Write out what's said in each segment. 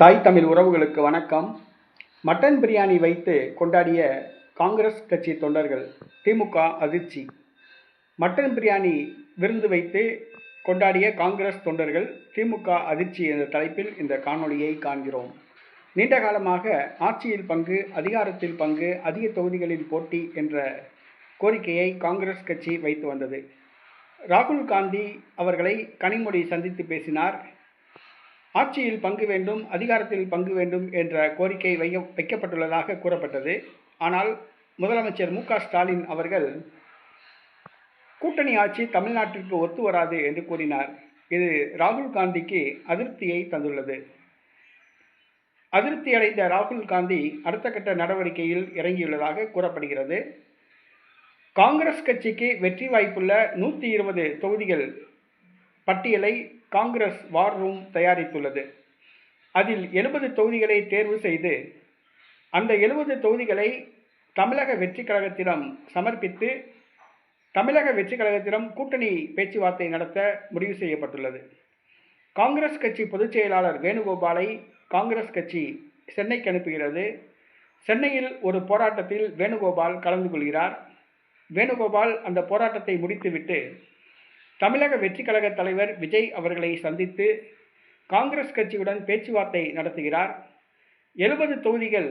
தாய் தமிழ் உறவுகளுக்கு வணக்கம். மட்டன் பிரியாணி வைத்து கொண்டாடிய காங்கிரஸ் கட்சி தொண்டர்கள் திமுக அதிர்ச்சி. மட்டன் பிரியாணி விருந்து வைத்து கொண்டாடிய காங்கிரஸ் தொண்டர்கள் திமுக அதிர்ச்சி என்ற தலைப்பில் இந்த காணொளியை காண்கிறோம். நீண்ட காலமாக ஆட்சியில் பங்கு அதிகாரத்தில் பங்கு அதிக தொகுதிகளில் போட்டி என்ற கோரிக்கையை காங்கிரஸ் கட்சி வைத்து வந்தது. ராகுல் காந்தி அவர்களை கனிமொழி சந்தித்து பேசினார். ஆட்சியில் பங்கு வேண்டும் அதிகாரத்தில் பங்கு வேண்டும் என்ற கோரிக்கை வைக்க வைக்கப்பட்டுள்ளதாக கூறப்பட்டது. ஆனால் முதலமைச்சர் மு ஸ்டாலின் அவர்கள் கூட்டணி ஆட்சி தமிழ்நாட்டிற்கு ஒத்து வராது என்று கூறினார். இது ராகுல் காந்திக்கு அதிருப்தியை தந்துள்ளது. அதிருப்தி அடைந்த ராகுல் காந்தி அடுத்த கட்ட நடவடிக்கையில் இறங்கியுள்ளதாக கூறப்படுகிறது. காங்கிரஸ் கட்சிக்கு வெற்றி வாய்ப்புள்ள நூற்றி இருபது தொகுதிகள் பட்டியலை காங்கிரஸ் வார் ரூம் தயாரித்துள்ளது. அதில் எழுபது தொகுதிகளை தேர்வு செய்து அந்த எழுபது தொகுதிகளை தமிழக வெற்றி கழகத்திடம் சமர்ப்பித்து தமிழக வெற்றி கழகத்திடம் கூட்டணி பேச்சுவார்த்தை நடத்த முடிவு செய்யப்பட்டுள்ளது. காங்கிரஸ் கட்சி பொதுச் செயலாளர் வேணுகோபாலை காங்கிரஸ் கட்சி சென்னைக்கு அனுப்புகிறது. சென்னையில் ஒரு போராட்டத்தில் வேணுகோபால் கலந்து கொள்கிறார். வேணுகோபால் அந்த போராட்டத்தை முடித்துவிட்டு தமிழக வெற்றி கழக தலைவர் விஜய் அவர்களை சந்தித்து காங்கிரஸ் கட்சியுடன் பேச்சுவார்த்தை நடத்துகிறார். எழுபது தொகுதிகள்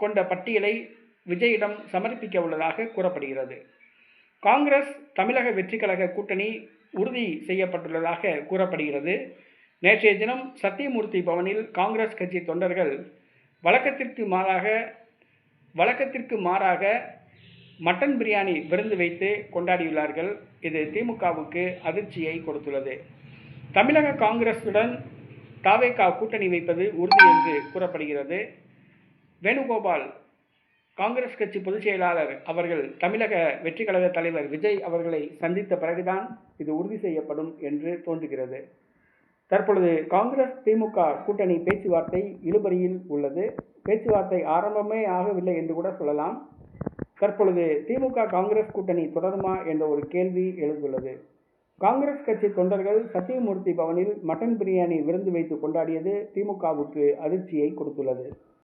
கொண்ட பட்டியலை விஜயிடம் சமர்ப்பிக்க உள்ளதாக கூறப்படுகிறது. காங்கிரஸ் தமிழக வெற்றி கழக கூட்டணி உறுதி செய்யப்பட்டுள்ளதாக கூறப்படுகிறது. நேற்றைய தினம் சத்தியமூர்த்தி பவனில் காங்கிரஸ் கட்சி தொண்டர்கள் வழக்கத்திற்கு மாறாக வழக்கத்திற்கு மாறாக மட்டன் பிரியாணி விருந்து வைத்து கொண்டாடியுள்ளார்கள். இது திமுகவுக்கு அதிர்ச்சியை கொடுத்துள்ளது. தமிழக காங்கிரசுடன் தாவேகா கூட்டணி வைப்பது உறுதி என்று கூறப்படுகிறது. வேணுகோபால் காங்கிரஸ் கட்சி பொதுச் செயலாளர் அவர்கள் தமிழக வெற்றி கழக தலைவர் விஜய் அவர்களை சந்தித்த பிறகுதான் இது உறுதி செய்யப்படும் என்று தோன்றுகிறது. தற்பொழுது காங்கிரஸ் திமுக கூட்டணி பேச்சுவார்த்தை இழுபறியில் உள்ளது. பேச்சுவார்த்தை ஆரம்பமே ஆகவில்லை என்று கூட சொல்லலாம். தற்பொழுது திமுக காங்கிரஸ் கூட்டணி தொடருமா என்ற ஒரு கேள்வி எழுந்துள்ளது. காங்கிரஸ் கட்சி தொண்டர்கள் சத்தியமூர்த்தி பவனில் மட்டன் பிரியாணி விருந்து வைத்து கொண்டாடியது திமுகவுக்கு அதிர்ச்சியை கொடுத்துள்ளது.